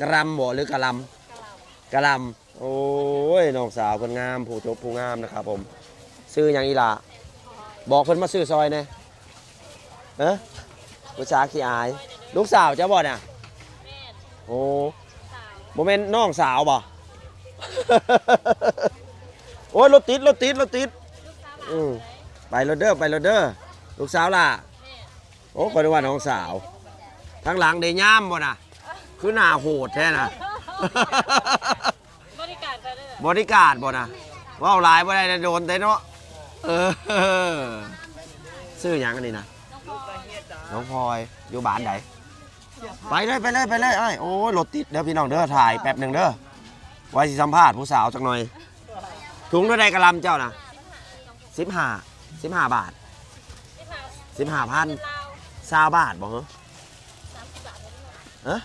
กระลำบ่หรือกระลำกะหล่กระลำโอ้ยน้องสาวคนงามผู้จบผู้งามนะครับผม ซื้อหยังอีหล่ะบอกเพิ่นมาซื้อซอยแหน่เอ้อผู้ชายขี้อาย ลูกสาวเจ้าบ่น่ะำแม่นโอ้สาวโมเมนน้องสาวบ่ โอ้ยรถติดรถติดรถติดลูกสาวหลานอืมเลยไปรถเด้อไปรถเด้อลูกสาวล่ะแม่นโอ้คนว่าน้องสาว ทั้งหลังได้ย่ามบ่น่ะ คือหน้าโหดแท้น่ะบริการไปเลยบริการบ่น่ะเว่าหลายบ่ได้นะโดนแต่เนาะเออซื้อหยังอันนี้นะน้องพลอยน้องพลอยอยู่บ้านไหนไปเลยไปเลยไปเลยไอ้ยโอ้ยรถติดเด้อพี่น้องเด้อถ่ายแป๊บหนึ่งเด้อไว้สิสัมภาษณ์ผู้สาวจักหน่อย ถุงเท่าใดกระลำเจ้านะสิบห้าสิบห้าบาทนี่ค่ะสิบห้าพันเป็นลาวซาบาทบ่เหรอสามสิบบาทเลยเอะ